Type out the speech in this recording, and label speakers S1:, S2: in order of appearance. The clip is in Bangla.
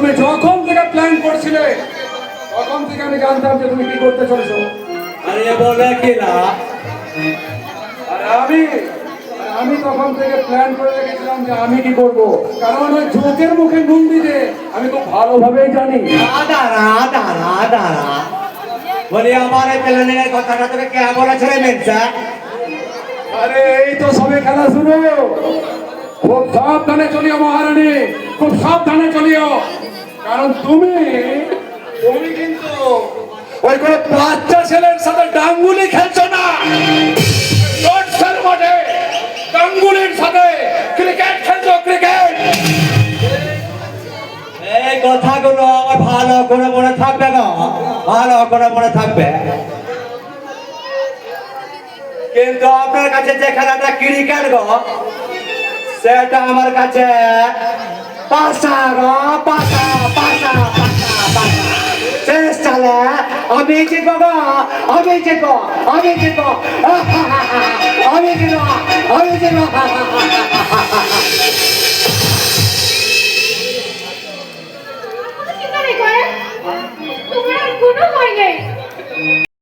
S1: তুমি যখন থেকে প্ল্যান করছিলে তখন থেকে আমি জানতাম যে তুমি কি করতে চলেছো।
S2: আরে বলে কিলা।
S1: আর আমি আমি তখন থেকে প্ল্যান করে রেখেছিলাম যে আমি কি করব। কারণ ওই ঝোঁকের মুখে নুন দিতে আমি খুব ভালোভাবেই জানি।
S2: দাঁড়া দাঁড়া দাঁড়া। বলি আমার এই প্লেনের কথাটা তোকে কে বলেছে রে
S1: আরে এই তো সবে খেলা শুরু। খুব সাবধানে চলিও মহারানী খুব সাবধানে চলিও। কারণ তুমি তুমি কিন্তু ওই কোনো বাচ্চা ছেলের সাথে ডাঙ্গুলি খেলছো না।
S2: এই কথাগুলো আমার ভালো করে মনে থাকবে না ভালো করে মনে থাকবে। কিন্তু আপনার কাছে যে খেলাটা ক্রিকেট গো, সেটা আমার কাছে পাশা গো চলে আমি জিতবো আমি জিতবো আমি জিতবো আমি জিতবো আমি জিতবো
S3: তোমার